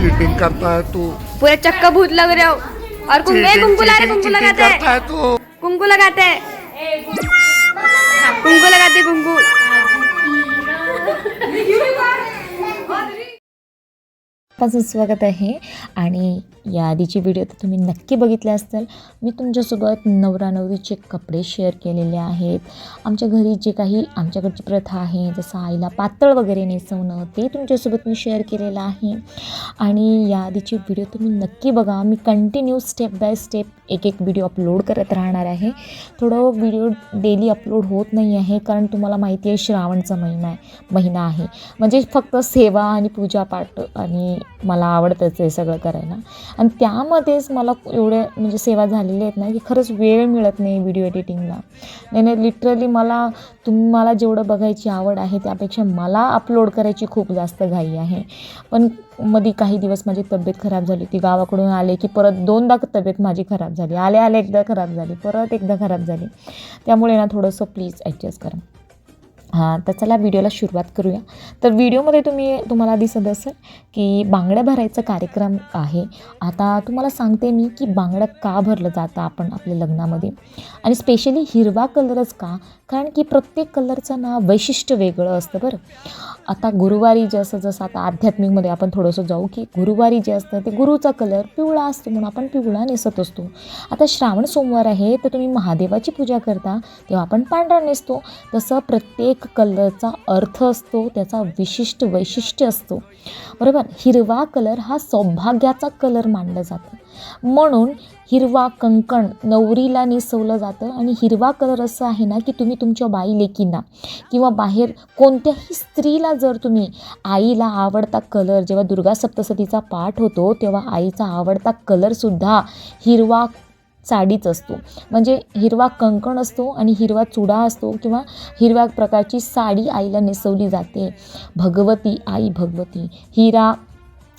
Cheating करता है तू। पूरे चक्का भूत लग रहे हो। और कुंकु कुंकु ला रहे कुंकु लगाते है। तू। कुंकु लगाते कुंकु लगाते कुंकु पासून स्वागत आहे. आणि या आधीची व्हिडिओ तर तुम्ही नक्की बघितले असतील. मी तुमच्यासोबत नवरा नवरीचे कपडे शेअर केलेले आहेत. आमच्या घरी जे काही आमच्याकडची प्रथा आहे जसं आईला पातळ वगैरे नेसवणं ते तुमच्यासोबत मी शेअर केलेलं आहे. आणि या आधीचे व्हिडिओ तुम्ही नक्की बघा. मी कंटिन्यू स्टेप बाय स्टेप एक एक व्हिडिओ अपलोड करत राहणार आहे. थोडं व्हिडिओ डेली अपलोड होत नाही आहे कारण तुम्हाला माहिती आहे श्रावणचा महिना आहे महिना आहे. म्हणजे फक्त सेवा आणि पूजापाठ आणि मला आवडतंच हे सगळं करायला. आणि त्यामध्येच मला एवढे म्हणजे सेवा झालेल्या आहेत ना की खरंच वेळ मिळत नाही व्हिडिओ एडिटिंगला नाही नाही लिटरली मला तुम्हाला जेवढं बघायची आवड आहे त्यापेक्षा मला अपलोड करायची खूप जास्त घाई आहे. पण मध्ये काही दिवस माझी तब्येत खराब झाली ती गावाकडून आले की परत दोनदा तब्येत माझी खराब झाली. आले आले एकदा खराब झाली परत एकदा खराब झाली. त्यामुळे ना थोडंसं प्लीज ॲडजस्ट करा. हां तर चला व्हिडिओला सुरुवात करूया. तर व्हिडिओमध्ये तुम्ही तुम्हाला दिसत असेल की बांगड्या भरायचा कार्यक्रम आहे. आता तुम्हाला सांगते मी की बांगड्या का भरलं जातं आपण आपल्या लग्नामध्ये. आणि स्पेशली हिरवा कलरच का? कारण की प्रत्येक कलरचं ना वैशिष्ट्य वेगळं असतं बरं. आता गुरुवारी जसं जसं आता आध्यात्मिकमध्ये आपण थोडंसं जाऊ की गुरुवारी जे असतं ते गुरुचा कलर पिवळा असतो म्हणून आपण पिवळा नेसत असतो. आता श्रावण सोमवार आहे तर तुम्ही महादेवाची पूजा करता तेव्हा आपण पांढरा नेसतो. तसं प्रत्येक कलरचा अर्थ असतो त्याचा विशिष्ट वैशिष्ट्य असतो. बरोबर? हिरवा कलर हा सौभाग्याचा कलर मानला जातो. म्हणून हिरवा कंकण नवरीला नेसवलं जातं. आणि हिरवा कलर असं आहे ना की तुम्ही तुमच्या बाई लेकींना किंवा बाहेर कोणत्याही स्त्रीला जर तुम्ही आईला आवडता कलर जेव्हा दुर्गा सप्तसतीचा पाठ होतो तेव्हा आईचा आवडता कलरसुद्धा हिरवा साडीच असतो. म्हणजे हिरवा कंकण असतो आणि हिरवा चुडा असतो किंवा हिरव्या प्रकारची साडी आईला नेसवली जाते. भगवती आई भगवती हिरा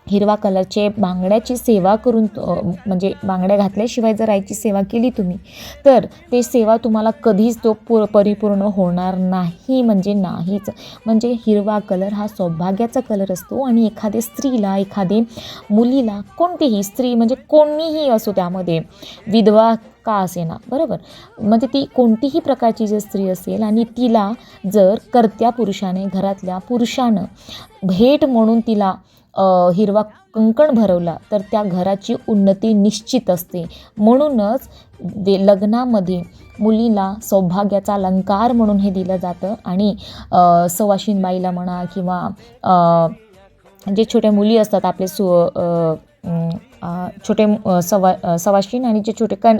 हिरवा कलरचे बांगड्याची सेवा करून म्हणजे बांगड्या घातल्याशिवाय जर आईची सेवा केली तुम्ही तर ते सेवा तुम्हाला कधीच तो पु परिपूर्ण होणार नाही म्हणजे नाहीच. म्हणजे हिरवा कलर हा सौभाग्याचा कलर असतो आणि एखाद्या स्त्रीला एखादे मुलीला कोणतीही स्त्री म्हणजे कोणीही असो त्यामध्ये विधवा का असेना बरोबर? म्हणजे ती कोणतीही प्रकारची जर स्त्री असेल आणि तिला जर कर्त्या पुरुषाने घरातल्या पुरुषानं भेट म्हणून तिला हिरवा कंकण भरवला तर त्या घराची उन्नती निश्चित असते. म्हणूनच दे लग्नामध्ये मुलीला सौभाग्याचा अलंकार म्हणून हे दिलं जातं आणि सवाशीन बाईला म्हणा किंवा जे छोट्या मुली असतात आपले सु छोटे सवा अ, सवाशीण आणि जे छोटे कन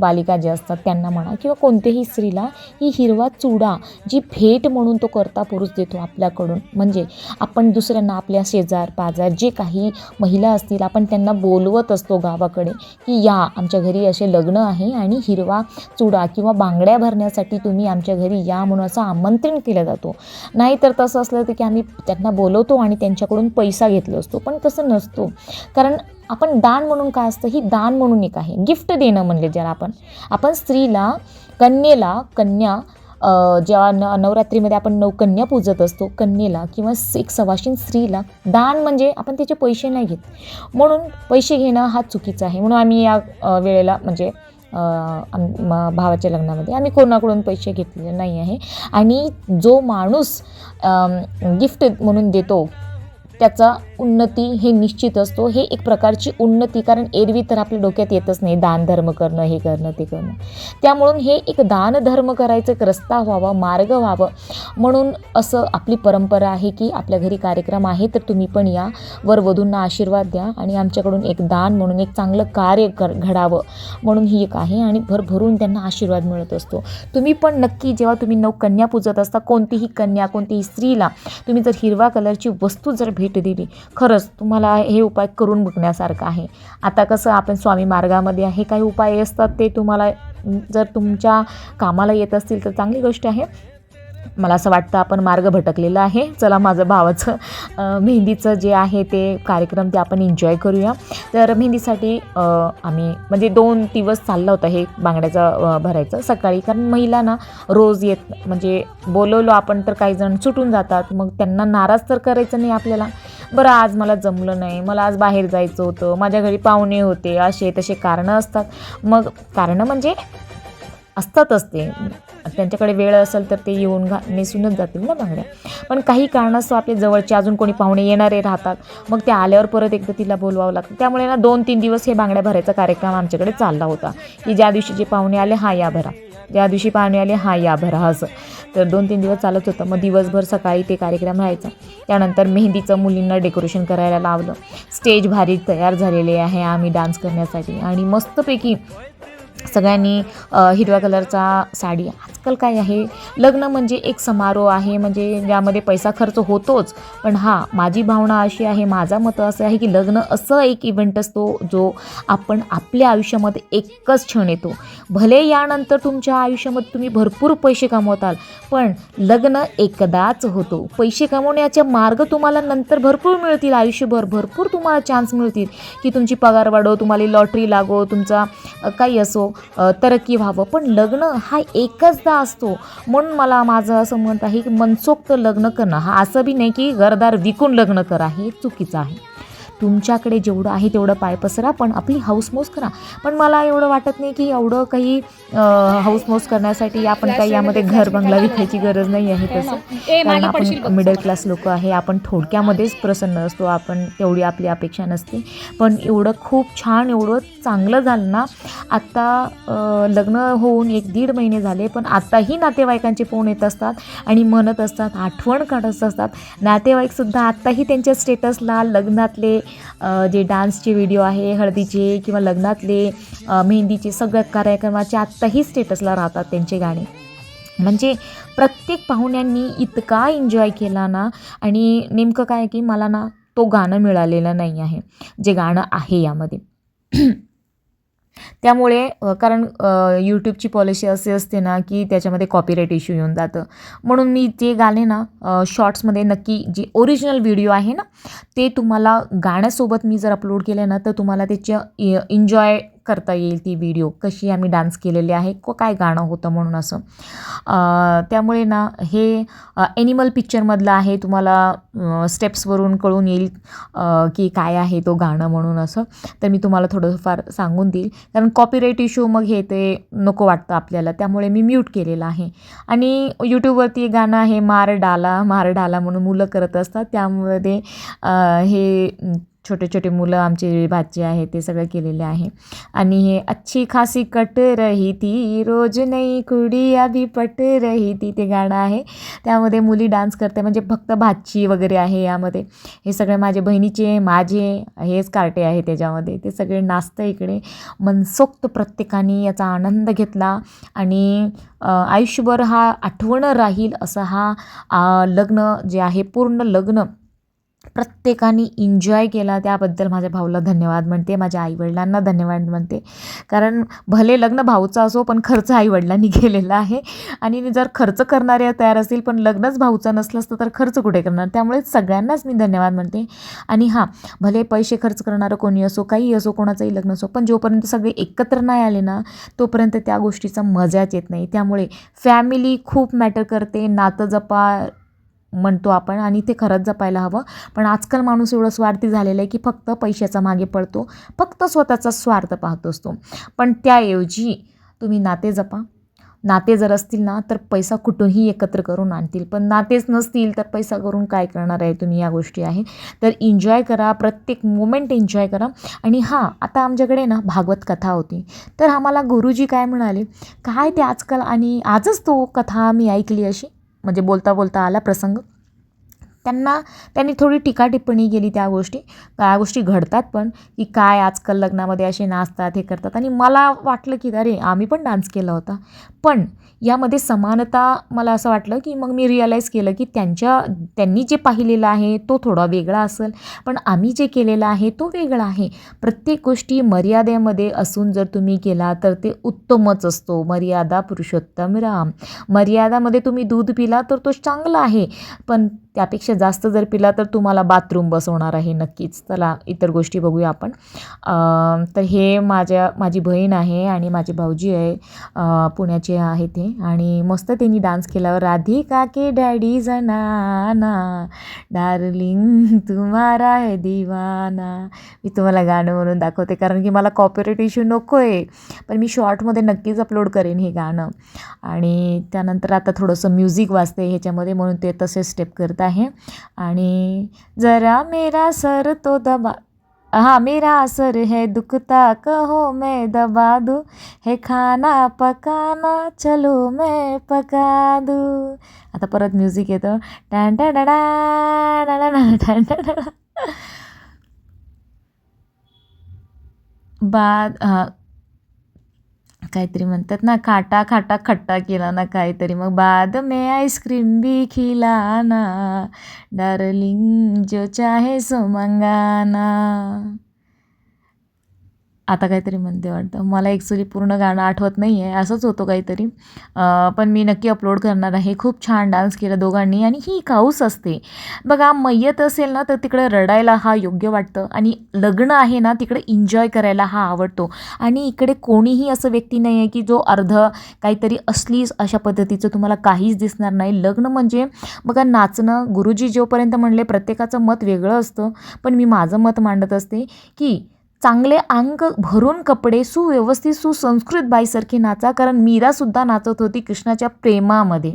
बालिका जे असतात त्यांना म्हणा किंवा कोणत्याही स्त्रीला ही हिरवा चुडा जी भेट म्हणून तो करता पुरुष देतो आपल्याकडून. म्हणजे आपण दुसऱ्यांना आपल्या शेजार पाजार जे काही महिला असतील आपण त्यांना बोलवत असतो गावाकडे की या आमच्या घरी असे लग्न आहे आणि हिरवा चुडा किंवा बांगड्या भरण्यासाठी तुम्ही आमच्या घरी या म्हणून असं आमंत्रण केलं जातो. नाहीतर तसं असलं तर की आम्ही त्यांना बोलवतो आणि त्यांच्याकडून पैसा घेतलो असतो. पण तसं नसतो. कारण आपण दान म्हणून काय असतं? ही दान म्हणून एक आहे. गिफ्ट देणं म्हणले ज्याला आपण. आपण स्त्रीला कन्येला कन्या जेव्हा न नवरात्रीमध्ये आपण नवकन्या पूजत असतो कन्येला किंवा स- एक सवाशीन स्त्रीला दान म्हणजे आपण त्याचे पैसे नाही घेत. म्हणून पैसे घेणं हा चुकीचा आहे. म्हणून आम्ही या वेळेला म्हणजे आम म- भावाच्या लग्नामध्ये आम्ही कोणाकडून पैसे घेतलेले नाही आहे. आणि जो माणूस गिफ्ट म्हणून देतो त्याचा उन्नती हे निश्चित असतो. हे एक प्रकारची उन्नती कारण एरवी तर आपल्या डोक्यात येतच नाही दान धर्म करणं हे करणं ते करणं. त्यामुळून हे एक दान धर्म करायचं एक रस्ता व्हावा मार्ग व्हावं. म्हणून असं आपली परंपरा आहे की आपल्या घरी कार्यक्रम आहे तर तुम्ही पण या. वरवधूंना आशीर्वाद द्या आणि आमच्याकडून एक दान म्हणून एक चांगलं कार्य कर घडावं म्हणून ही एक आहे आणि भरभरून त्यांना आशीर्वाद मिळत असतो. तुम्ही पण नक्की जेव्हा तुम्ही नऊ कन्या पूजत असता कोणतीही कन्या कोणतीही स्त्रीला तुम्ही जर हिरवा कलरची वस्तू जर भेट दिली खरंच तुम्हाला हे उपाय करून बघण्यासारखं आहे. आता कसं आपण स्वामी मार्गामध्ये आहे काही उपाय असतात ते तुम्हाला जर तुमच्या कामाला येत असतील तर चांगली गोष्ट आहे. मला असं वाटतं आपण मार्ग भटकलेला आहे. चला माझं भावाचं मेहंदीचं जे आहे ते कार्यक्रम ते आपण एन्जॉय करूया. तर मेहंदीसाठी आम्ही म्हणजे दोन दिवस चाललं होतं हे बांगड्याचं भरायचं सकाळी. कारण महिला ना रोज येत म्हणजे बोलवलो आपण तर काही जण सुटून जातात. मग त्यांना नाराज तर करायचं नाही आपल्याला. बरं आज मला जमलं नाही. मला आज बाहेर जायचं होतं. माझ्या घरी पाहुणे होते. असे तसे कारणं असतात. मग कारणं म्हणजे असतातच ते त्यांच्याकडे वेळ असेल तर ते येऊन घा नेसूनच जातील ना बांगड्या पण काही कारणास्तव आपले जवळचे अजून कोणी पाहुणे येणारे राहतात. मग ते आल्यावर परत एकदा तिला बोलवावं लागतं. त्यामुळे ना दोन तीन दिवस हे बांगड्या भरायचा कार्यक्रम आमच्याकडे चालला होता. की ज्या दिवशी जे पाहुणे आले हा या भरा. ज्या दिवशी पाहुणे आले हा या भरा असं. तर दोन तीन दिवस चालत होतं. मग दिवसभर सकाळी ते कार्यक्रम राहायचा. त्यानंतर मेहंदीचं मुलींना डेकोरेशन करायला लावलं. स्टेज भारी तयार झालेले आहे. आम्ही डान्स करण्यासाठी. आणि मस्तपैकी सगळ्यांनी हिरव्या कलरचा साडी. आजकाल काय आहे? लग्न म्हणजे एक समारोह आहे म्हणजे ज्यामध्ये पैसा खर्च होतोच. पण हां माझी भावना अशी आहे माझा मत असं आहे की लग्न असं एक इव्हेंट असतो जो आपण आपल्या आयुष्यामध्ये एकच क्षण येतो. भले यानंतर तुमच्या आयुष्यामध्ये तुम्ही भरपूर पैसे कमवताल पण लग्न एकदाच होतो. पैसे कमवण्याचे मार्ग तुम्हाला नंतर भरपूर मिळतील आयुष्यभर. भरपूर तुम्हाला चान्स मिळतील की तुमची पगार वाढो तुम्हाला लॉटरी लागो तुमचा काही असो. तरक्की व्हावं. पण लग्न हा एकचदा असतो. म्हणून मला माझं असं म्हणत आहे की मनसोक्त लग्न करणं. हा असं बी नाही की घरदार विकून लग्न करा. हे चुकीचं आहे. तुमच्याकडे जेवढं आहे तेवढं पाय पसरा पण आपली हाऊसमौस करा. पण मला एवढं वाटत नाही की एवढं काही हाऊसमौस करण्यासाठी आपण काही यामध्ये घर बंगला विकायची गरज नाही आहे तसं. कारण आपण मिडल क्लास लोक आहे आपण थोडक्यामध्येच प्रसन्न असतो आपण तेवढी आपली अपेक्षा नसते. पण एवढं खूप छान एवढं चांगलं झालं ना आत्ता लग्न होऊन एक दीड महिने झाले पण आत्ताही नातेवाईकांचे फोन येत असतात आणि म्हणत असतात आठवण काढत असतात. नातेवाईकसुद्धा आत्ताही त्यांच्या स्टेटसला लग्नातले जे डान्सचे व्हिडिओ आहे हळदीचे किंवा लग्नातले मेहंदीचे सगळ्या कार्यक्रमाचे आत्ताही स्टेटसला राहतात त्यांचे गाणे. म्हणजे प्रत्येक पाहुण्यांनी इतका एन्जॉय केला ना आणि नेमकं काय की मला ना तो गाणं मिळालेलं नाही आहे. जे गाणं आहे यामध्ये. त्यामुळे कारण यूट्यूबची पॉलिसी असे असते ना की त्याच्यामध्ये कॉपीराईट इश्यू येऊन जातं. म्हणून मी ते गाणे ना शॉर्ट्समध्ये नक्की जे ओरिजिनल व्हिडिओ आहे ना ते तुम्हाला गाण्यासोबत मी जर अपलोड केले ना तर तुम्हाला त्याच्या एन्जॉय करता येईल ती व्हिडिओ कशी आम्ही डान्स केलेली आहे? को काय गाणं होतं म्हणून असं? त्यामुळे ना हे ॲनिमल पिक्चरमधलं आहे. तुम्हाला स्टेप्सवरून कळून येईल की काय आहे तो गाणं म्हणून असं. तर मी तुम्हाला थोडंफार सांगून देईल. कारण कॉपीराईट इश्यू मग हे ते नको वाटतं आपल्याला. त्यामुळे मी म्यूट केलेलं आहे. आणि यूट्यूबवरती एक गाणं आहे मार डाला मार डाला म्हणून मुलं करत असतात. त्यामध्ये हे छोटे छोटे मुलं आमचे भाचे आहे ते सगळं केलेले आहे. आणि हे अच्छी खासी कट रही ती रोज नाही कुडी अभी पट रही ती ते गाणं आहे. त्यामध्ये मुली डान्स करते म्हणजे फक्त भाची वगैरे आहे यामध्ये. हे सगळे माझे बहिणीचे माझे हेच कार्टे आहे त्याच्यामध्ये. ते सगळे नाचतं इकडे. मनसोक्त प्रत्येकाने याचा आनंद घेतला. आणि आयुष्यभर हा आठवण राहील असा हा लग्न जे आहे पूर्ण लग्न. प्रत्येकाने इन्जॉय केला त्याबद्दल माझ्या भाऊला धन्यवाद म्हणते माझ्या आईवडिलांना धन्यवाद म्हणते. कारण भले लग्न भाऊचं असो पण खर्च आईवडिलांनी केलेला आहे. आणि जर खर्च करणारे तयार असतील पण लग्नच भाऊचं नसलं असतं तर खर्च कुठे करणार? त्यामुळे सगळ्यांनाच मी धन्यवाद म्हणते. आणि हां भले पैसे खर्च करणारं कोणी असो काही असो कोणाचंही लग्न असो पण जोपर्यंत सगळे एकत्र नाही आले ना तोपर्यंत त्या गोष्टीचा मजाच येत नाही. त्यामुळे फॅमिली खूप मॅटर करते नातं जपा म्हणतो आपण आणि ते खरंच जपायला हवं. पण आजकाल माणूस एवढं स्वार्थी झालेलं आहे की फक्त पैशाचा मागे पडतो. फक्त स्वतःचा स्वार्थ पाहत असतो. पण त्याऐवजी तुम्ही नाते जपा. नाते जर असतील ना तर पैसा कुठूनही एकत्र करून आणतील. पण नातेच नसतील तर पैसा करून काय करणार आहे तुम्ही या गोष्टी आहे. तर एन्जॉय करा प्रत्येक मोमेंट एन्जॉय करा. आणि हां आता आमच्याकडे ना भागवत कथा होती. तर आम्हाला गुरुजी काय म्हणाले? काय ते आजकाल आणि आजच तो कथा मी ऐकली अशी? म्हणजे बोलता बोलता आला प्रसंग. त्यांना त्यांनी थोडी टीकाटिप्पणी केली त्या गोष्टी. त्या गोष्टी घडतात पण की काय आजकाल लग्नामध्ये असे नाचतात हे करतात. आणि मला वाटलं की अरे आम्ही पण डान्स केला होता. पण यामध्ये समानता मला असं वाटलं की मग मी रिअलाईज केलं की त्यांच्या त्यांनी जे पाहिलेलं आहे तो थोडा वेगळा असेल. पण आम्ही जे केलेलं आहे तो वेगळा आहे. प्रत्येक गोष्टी मर्यादेमध्ये असून जर तुम्ही केला तर ते उत्तमच असतो. मर्यादा पुरुषोत्तम राम. मर्यादामध्ये तुम्ही दूध पिला तर तो चांगला आहे. पण त्यापेक्षा जास्त जर पिला तर तुम्हाला बाथरूम बसवणार आहे नक्कीच. चला इतर गोष्टी बघूया आपण. तर हे माझ्या माझी बहीण आहे आणि माझे भाऊजी आहे. पुण्याचे आहे ते. आणि मस्त त्यांनी डान्स केल्यावर राधिका के डॅडी जनाना डार्लिंग तुम्हारा है दिवाना. मी तुम्हाला गाणं म्हणून दाखवते कारण की मला कॉपीराईट इश्यू नको आहे पण मी शॉर्टमध्ये नक्कीच अपलोड करेन हे गाणं. आणि त्यानंतर आता थोडंसं म्युझिक वाजते ह्याच्यामध्ये म्हणून ते तसे स्टेप करतात. आहे. आणि जरा मेरा सर तो दबा हाँ मेरा सर है दुखता कहो मैं दबा दूँ. हे खाना पकाना चलो मैं पका दूँ. आता परत म्युझिक येतं. टॅन टॅन डा डा टॅन डा बाद काहीतरी म्हणतात ना खाटा खाटा खट्टा केला ना काहीतरी. मग बाद में आईस्क्रीम भी खिलाना डार्लिंग जो चाहे सो मंगाना. आता काहीतरी म्हणते वाटतं. मला ॲक्च्युली पूर्ण गाणं आठवत नाही आहे असंच होतं काहीतरी. पण मी नक्की अपलोड करणार आहे. खूप छान डान्स केला दोघांनी आणि ही काऊस असते. बघा मय्यत असेल ना तर तिकडे रडायला हा योग्य वाटतं. आणि लग्न आहे ना तिकडे एन्जॉय करायला हा आवडतो. आणि इकडे कोणीही असं व्यक्ती नाही आहे की जो अर्ध काहीतरी असलीच अशा पद्धतीचं तुम्हाला काहीच दिसणार नाही. लग्न म्हणजे बघा नाचणं. गुरुजी जोपर्यंत म्हणले प्रत्येकाचं मत वेगळं असतं. पण मी माझं मत मांडत असते की चांगले अंग भरून कपडे सुव्यवस्थित सुसंस्कृत बाईसारखी नाचा कारण मीरासुद्धा नाचत होती कृष्णाच्या प्रेमामध्ये.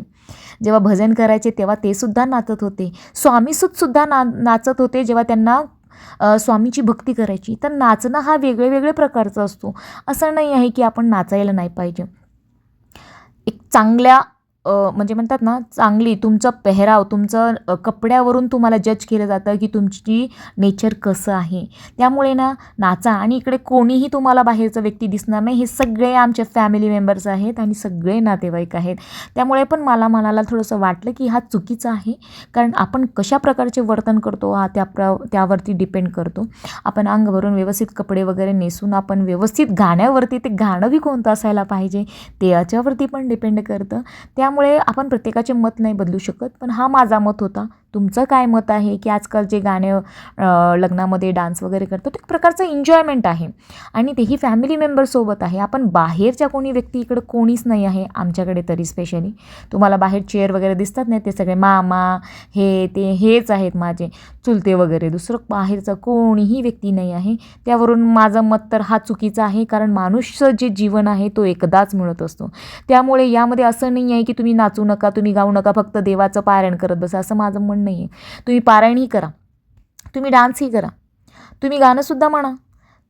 जेव्हा भजन करायचे तेव्हा ते सुद्धा नाचत होते. स्वामीसूतसुद्धा ना नाचत होते जेव्हा त्यांना स्वामीची भक्ती करायची. तर नाचणं हा वेगळे वेगळे प्रकारचा असतो. असं नाही आहे की आपण नाचायला नाही पाहिजे. एक चांगल्या म्हणजे म्हणतात ना चांगली तुमचं पेहराव तुमचं कपड्यावरून तुम्हाला जज केलं जातं की तुमची नेचर कसं आहे. त्यामुळे ना नाचा आणि इकडे कोणीही तुम्हाला बाहेरचं व्यक्ती दिसणार नाही. हे सगळे आमचे फॅमिली मेंबर्स आहेत आणि सगळे नातेवाईक आहेत. त्यामुळे पण मला मनाला थोडंसं वाटलं की हा चुकीचा आहे. कारण आपण कशा प्रकारचे वर्तन करतो हा त्या प्र त्यावरती डिपेंड करतो. आपण अंग भरून व्यवस्थित कपडे वगैरे नेसून आपण व्यवस्थित गाण्यावरती ते गाणं बी कोणतं असायला पाहिजे ते याच्यावरती पण डिपेंड करतं. त्या त्यामुळे आपण प्रत्येकाचे मत नाही बदलू शकत पण हा माझा मत होता. तुमचं काय मत आहे की आजकाल जे गाणे लग्नामध्ये डान्स वगैरे करतो ते एक प्रकारचं एन्जॉयमेंट आहे. आणि तेही फॅमिली मेंबरसोबत आहे. आपण बाहेरच्या कोणी व्यक्ती इकडं कोणीच नाही आहे आमच्याकडे तरी स्पेशली तुम्हाला बाहेर चेअर वगैरे दिसतात नाही ते सगळे मामा हे ते हेच आहेत माझे. चुलते वगैरे दुसरं बाहेरचं कोणीही व्यक्ती नाही आहे. त्यावरून माझं मत तर हा चुकीचा आहे कारण मानुष्य जे जीवन आहे तो एकदाच मिळत असतो. त्यामुळे यामध्ये असं नाही आहे की तुम्ही नाचू नका तुम्ही गाऊ नका फक्त देवाचं पारायण करत बसा असं माझं म्हणणं नाही आहे तुम्ही पारायणही करा. तुम्ही डान्सही करा. तुम्ही गाणंसुद्धा म्हणा.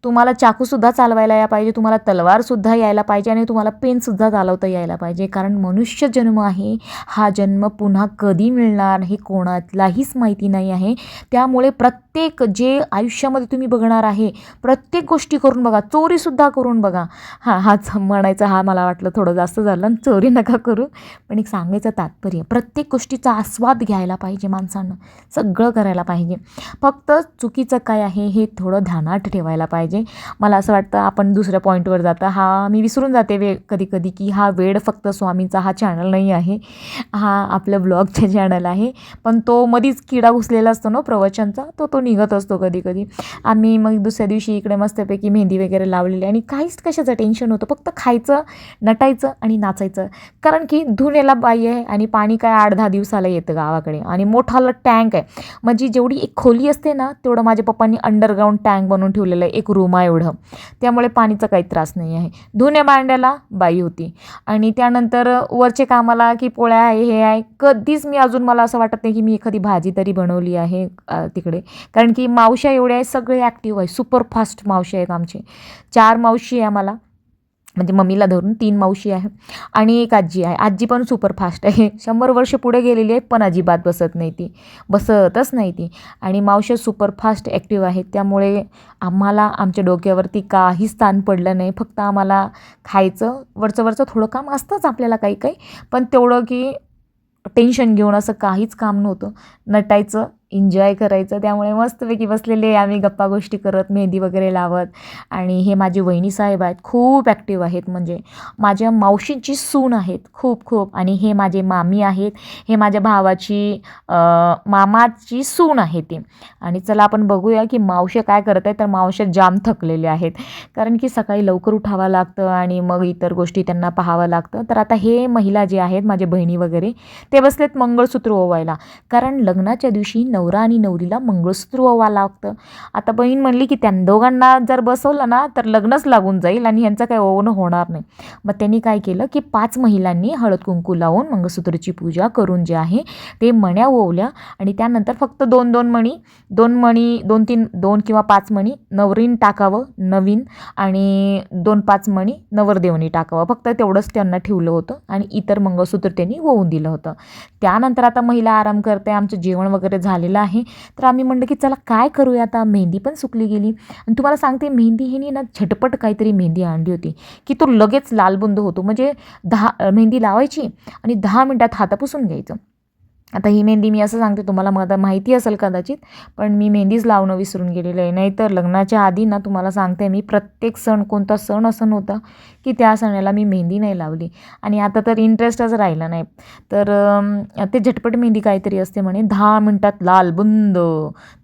तुम्हाला चाकूसुद्धा चालवायला या पाहिजे तुम्हाला तलवारसुद्धा यायला पाहिजे आणि तुम्हाला पेनसुद्धा चालवता यायला पाहिजे. कारण मनुष्य जन्म आहे हा जन्म पुन्हा कधी मिळणार हे कोणालाहीच माहिती नाही आहे. त्यामुळे प्रत्येक जे आयुष्यामध्ये तुम्ही बघणार आहे प्रत्येक गोष्टी करून बघा चोरीसुद्धा करून बघा. हां हाच म्हणायचं हा मला वाटलं थोडं जास्त झालं आणि चोरी नका करू. पण एक सांगायचं तात्पर्य प्रत्येक गोष्टीचा आस्वाद घ्यायला पाहिजे माणसानं सगळं करायला पाहिजे. फक्त चुकीचं काय आहे हे थोडं ध्यानात ठेवायला पाहिजे. मला असं वाटतं आपण दुसऱ्या पॉईंटवर जातं. हा मी विसरून जाते वे कधी कधी की हा वेळ फक्त स्वामींचा हा चॅनल नाही आहे. हा आपलं ब्लॉगचे चॅनल आहे. पण तो मधीच किडा घुसलेला असतो ना प्रवचनचा तो तो निघत असतो कधी कधी आम्ही मग दुसऱ्या दिवशी इकडे मस्तपैकी मेहंदी वगैरे लावलेली आणि काहीच कशाचं टेन्शन होतं फक्त खायचं नटायचं आणि नाचायचं. कारण की धुण्याला बाई आहे आणि पाणी काय आठ दहा दिवसाला येतं गावाकडे आणि मोठाला टँक आहे. म्हणजे जेवढी एक खोली असते ना तेवढं माझ्या पप्पांनी अंडरग्राऊंड टँक बनवून ठेवलेलं आहे. एक रूम आहे एवढं. त्यामुळे पाणीचा काही त्रास नाही आहे. धुण्या भांड्याला बाई होती. आणि त्यानंतर वरचे कामाला की पोळ्या आहे हे आहे कधीच मी अजून मला असं वाटत नाही की मी एखादी भाजी तरी बनवली आहे तिकडे. कारण की मावश्या एवढ्या आहेत सगळे ॲक्टिव्ह आहे सुपर फास्ट मावशी आहेत आमचे. चार मावशी आहे आम्हाला. म्हणजे मम्मीला धरून तीन मावशी आहे आणि एक आजी आहे. आजी पण सुपर फास्ट आहे. शंभर वर्ष पुढे गेलेली आहे पण अजिबात बसत नाही ती. बसतच नाही ती. आणि मावशी सुपर फास्ट ॲक्टिव्ह आहेत. त्यामुळे आम्हाला आमच्या डोक्यावरती काही स्थान पडलं नाही. फक्त आम्हाला खायचं वरचं वरचं थोडं काम असतंच आपल्याला काही काही पण तेवढं की टेन्शन घेऊन असं काहीच काम नव्हतं. नटायचं एन्जॉय करायचं. त्यामुळे मस्तपैकी बसलेले आम्ही गप्पा गोष्टी करत मेहंदी वगैरे लावत. आणि हे माझे वहिनी साहेब आहेत खूप ॲक्टिव्ह आहेत. म्हणजे माझ्या मावशींची सून आहेत खूप खूप. आणि हे माझे मामी आहेत हे माझ्या भावाची मामाची सून आहे ती. आणि चला आपण बघूया की मावशे काय करत आहे तर मावशे जाम थकलेले आहेत. कारण की सकाळी लवकर उठावं लागतं आणि मग इतर गोष्टी त्यांना पाहावं लागतं. तर आता हे महिला जे आहेत माझे बहिणी वगैरे ते बसलेत मंगळसूत्र ओवायला. कारण लग्नाच्या दिवशी नवरा आणि नवरीला मंगळसूत्र ओवा लागतं. आता बहीण म्हणली की त्या दोघांना जर बसवलं ना तर लग्नच लागून जाईल आणि ह्यांचं काही ओवणं होणार नाही. मग त्यांनी काय केलं की पाच महिलांनी हळद कुंकू लावून मंगळसूत्राची पूजा करून जे आहे ते मण्या ओवल्या आणि त्यानंतर फक्त दोन दोन मणी दोन मणी दोन तीन दोन किंवा पाच मणी नवरीन टाकावं नवीन आणि दोन पाच मणी नवरदेवनी टाकावं. फक्त तेवढंच त्यांना ठेवलं होतं आणि इतर मंगळसूत्र त्यांनी होऊन दिलं होतं. त्यानंतर आता महिला आराम करते आमचं जेवण वगैरे झालेलं आहे. तर आम्ही म्हणलं की चला काय करूया आता? मेहंदी पण सुकली गेली. आणि तुम्हाला सांगते मेहंदी हिनी ना झटपट काहीतरी मेहंदी आणली होती. की तो लगेच लालबुंद होतो. म्हणजे दहा मेहंदी लावायची आणि दहा मिनटात हाता पुसून घ्यायचं. आता ही मेहंदी मी असं सांगते तुम्हाला मग आता माहिती असेल कदाचित पण मी मेहंदीच लावणं विसरून गेलेलं आहे. नाहीतर लग्नाच्या आधी ना तुम्हाला सांगते मी प्रत्येक सण कोणता सण असं होता की त्या सणाला मी मेहंदी नाही लावली. आणि आता तर इंटरेस्टच राहिला नाही. तर ते झटपट मेहंदी काहीतरी असते म्हणे दहा मिनटात लाल बुंद.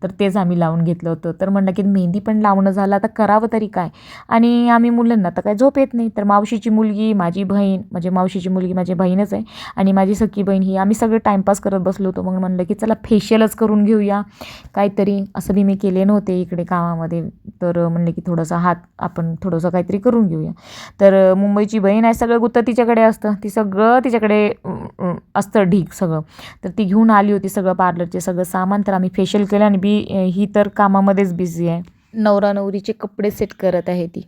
तर तेच आम्ही लावून घेतलं होतं. तर म्हणलं की मेहंदी पण लावणं झालं आता करावं तरी काय? आणि आम्ही मुलांना तर काय झोप येत नाही. तर मावशीची मुलगी माझी बहीण म्हणजे मावशीची मुलगी माझी बहीणच आहे आणि माझी सखी बहीण ही आम्ही सगळे टाईमपास करत बसलो होतो. मग म्हणलं की चला फेशियलच करून घेऊया. काहीतरी असं बी मी केले नव्हते इकडे कामामध्ये. तर म्हणलं की थोडंसं हात आपण थोडंसं काहीतरी करून घेऊया. तर मुंबईची बहीण आहे सगळं गुत्त तिच्याकडे असतं. ती सगळं तिच्याकडे असतं ढीक सगळं. तर ती घेऊन आली होती सगळं पार्लरचे सगळं सामान. तर आम्ही फेशियल केलं आणि बी ही तर कामामध्येच बिझी आहे. नवरा नवरीचे कपडे सेट करत आहे ती.